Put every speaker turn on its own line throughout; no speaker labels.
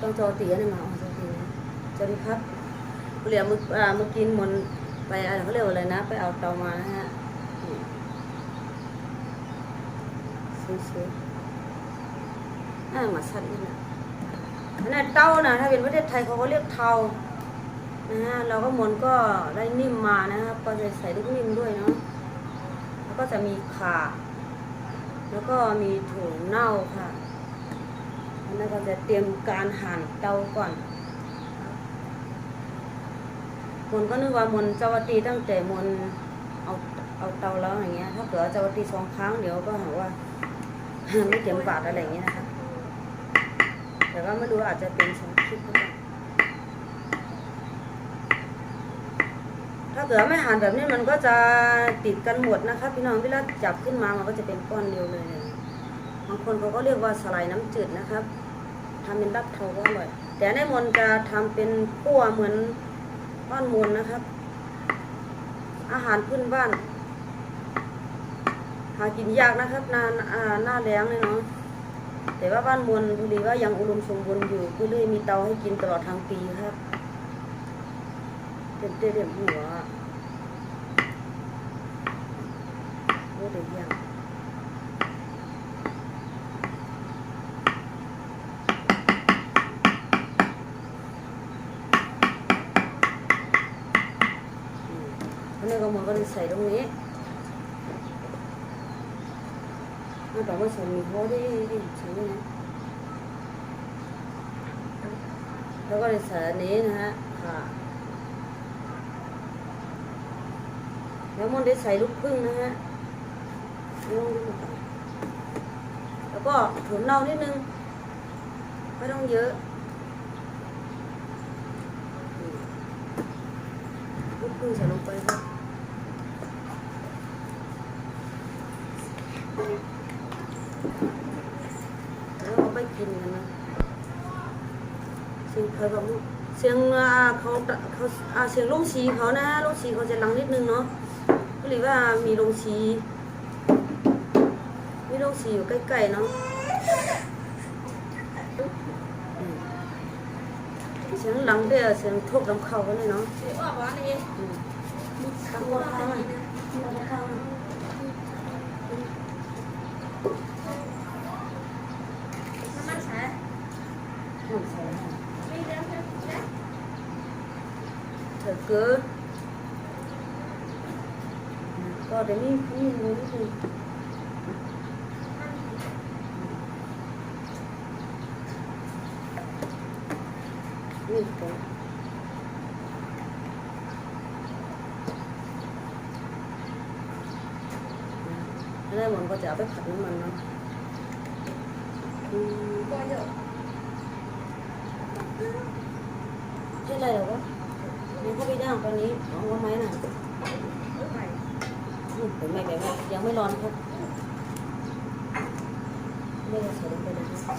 ต้องจอตียนี่มาอ๋อจอเตียสวัสดีครับเหลียมืออ่ามือกี้มนไปอะไรเขาเรียกว่าอะไรนะ ไปเอาเตามานะฮะนี่สวยๆอ่ามาสัตว์นี่นะอันนั้นเต้านะถ้าเป็นประเทศไทยเขาก็เรียกเทานะฮะเราก็มนก็ได้นิ่มมานะครับก็จะใส่ลูกนิ่มด้วยเนาะแล้วก็จะมีข่า แล้วก็มีถุงเน่าค่ะอันนั้นก็จะเตรียมการหั่นเตาก่อนมนก็นึกว่ามนเจ้าวตีตั้งแต่มนเอาเอาเตาแล้วอย่างเงี้ย ถ้าเกิดเจ้าวตีสองครั้งเดี๋ยวก็หาว่าไม่เต็มบาทอะไรอย่างเงี้ยนะคะแต่ก็ไม่รู้อาจจะเป็นสองคลิปก็ได้ ถ้าเกิดไม่หั่นแบบนี้มันก็จะติดกันหมดนะคะพี่น้องเวลาจับขึ้นมามันก็จะเป็นก้อนเดียวเลยบางคนเขาก็เรียกว่าสไลด์น้ำจืดนะครับทำเป็นรับเทาก็อร่อยแต่ในมนจะทำเป็นคั่วเหมือนบ้านมนนะครับ อาหารพื้นบ้าน หากินยากนะครับหนาอ่าหน้าแล้งเลยเนาะแต่ว่าบ้านมนพอดีว่ายังอุดมสมบูรณ์อยู่ก็เลยมีเตาให้กินตลอดทั้งปีครับ เต็มเต็มหัวโอ้เด็กยังอืมอันนี้ก็มันก็เลยใส่ตรงนี้มันต้องมาใส่มีหัวที่ใส่นี่แล้วก็เลยใส่อันนี้นะฮะค่ะ ล้วมันได้ใส่ลูกพึ่งนะฮะลงดูแล้วก็ถั่วเน่านิดนึง ไม่ต้องเยอะลูกพึ่งใส่ลงไปครับแล้วเอาไปกินกันนะเสียงใครบอก เสียงอ่าเขาเขาอ่าเสียงลงสีเขานะลงสีเขาจะลังนิดนึงเนาะก็เลยว่ามีลงสีมีลงสีอยู่ใกล้ๆเนาะอืมเสียงหลังเด้อเสียงทุบลำเขากันเลยเนาะ
ว่าบ้านเอง
อืมตั้งหัวข้างอะตั้งหัวข้างอะ
น้ำมันใช้
อืมใส่ให้
ไม่เลี้ยงนะ
เถอะเกือก็เดี๋ยวนี้นี่รู้นิดนึงนี่ก่อนแล้วมันก็จะเอาไปผัดน้ำมันเนาะอืม
ก็เยอะ
ใช่อะไรเหรอวะนี่ เขาไปย่างตอนนี้เอาไว้ไหมน่ะ
ใหม่
อืมเดี๋ยวไม่แบบยวไม่ยังไม่ร้อนครับไม่ได้ใส่ลงไปเลยครับ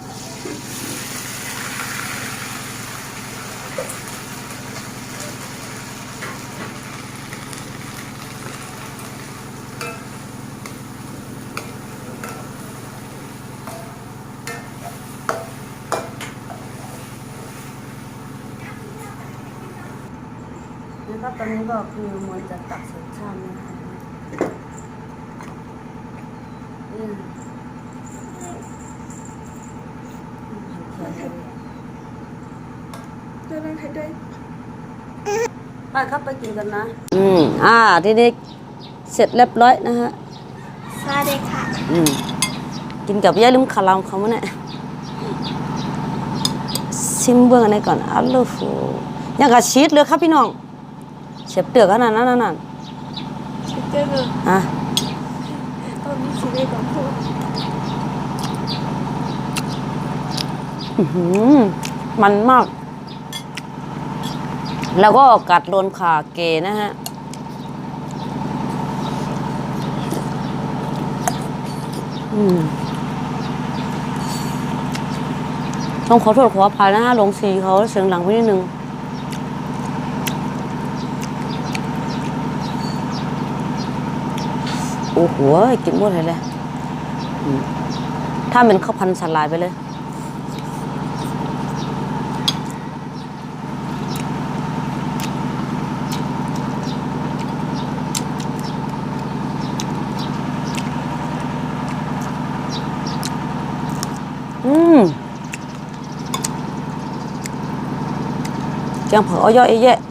นะครับต อนนี้ก็คือมวยจะตักใส่ชามนะคะอืมอืม
เดินนั่งไทยด้วย
ไปครับไปกินกันนะอืมอ่าทีนี้เสร็จเรียบร้อยนะฮะ
สวัสดีค่ะ
อืมกินกับย่าลืมคาลามเขามั้เนี่ยชิมเบื้องอันนี้ก่อนอัลลูฟูยังกับชีสเลยครับพี่น้อง เชฟเตือกขนาดนั้นน่ะ
ชิคเก้น
อะ
ตอนนี้ชีวิตของคุณ
อื้อหือมันมาก แล้วก็กัดโดนขาเกนะฮะอืมต้องขอโทษขออภัยนะฮะลงสีเขาเสียงหลังไปนิดนึง อ้โหกินหมดเลยเลยถ้าเป็นข้าวพันธุ์สลายไปเลยอืมแกงเผาอ้อยๆแยะอืมเอกอนเวลาเหลือพักเดือะน้อง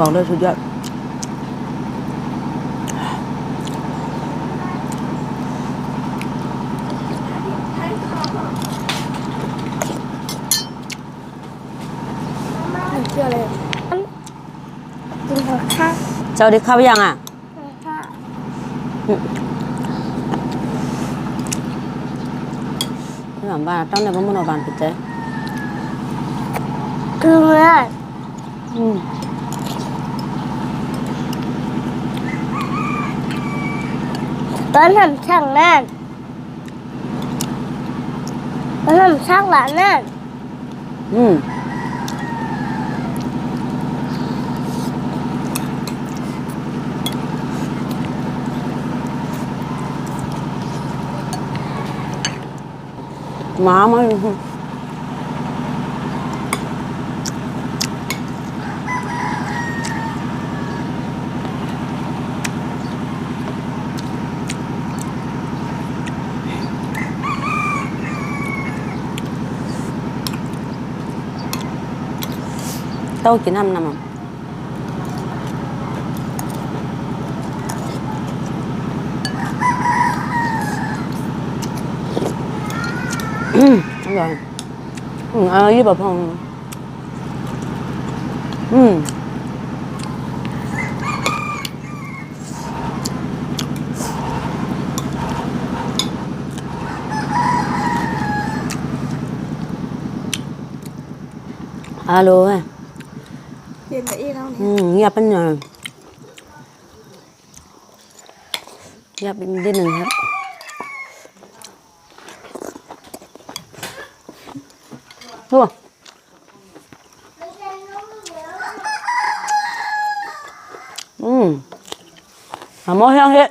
บอกเลยสุดยอด
มันเกี่ยวอะไรกินหัวข้าว
เจ้าได้ข้าวยังอะ
หัวข้าว
ไม่หวานบ้านต้องได้บ้านมันเอาบ้านปิดเจ้
คือเมื่อ
อืม
ตอนทำช่างนั่นตอนทำช่างหลานนั่น
อืมหมามาเต้ากิน น้ำน้ำอะอืมอร่อยอื มอร่อยยี่แบบพองอืม
เนี่ย
มเงียบเป็นหน่อยเงียบเป็นนิดหนึ่งครับ ดูอืมหาหมอแห้งเฮ็ด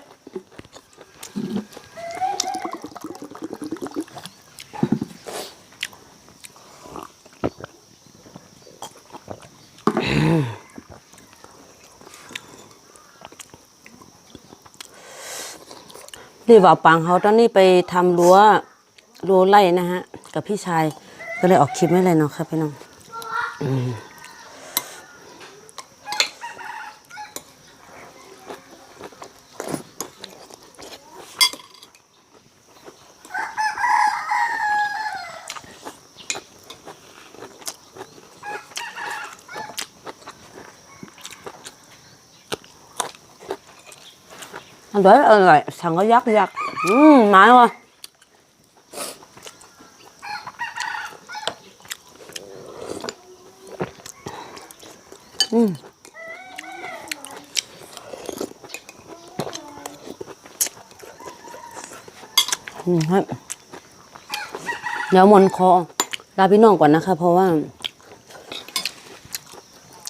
รีบว่าปังเขาตอนนี้ไปทำรั้วรั้วไร่นะฮะ กับพี่ชายก็เลยออกคลิปไม่เลยเนาะครับพี่น้อง อืมอร่อยอร่อยสั่งก็ยักยักอืมมาแล้วอืมอืมครับเดี๋ยวมนคอลาพี่น้องก่อนนะคะ เพราะว่า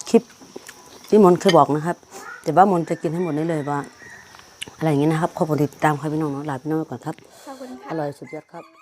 คลิปที่มนเคยบอกนะครับ แต่ว่ามนจะกินให้หมดได้เลยว่า อะไรอย่างนี้นะครับขอบคุณที่ติดตามครับพี่น้องเนาะลาพี่น้องไปก่อนครับ
ขอบคุณค่ะ
อร่อยสุดยอดครับ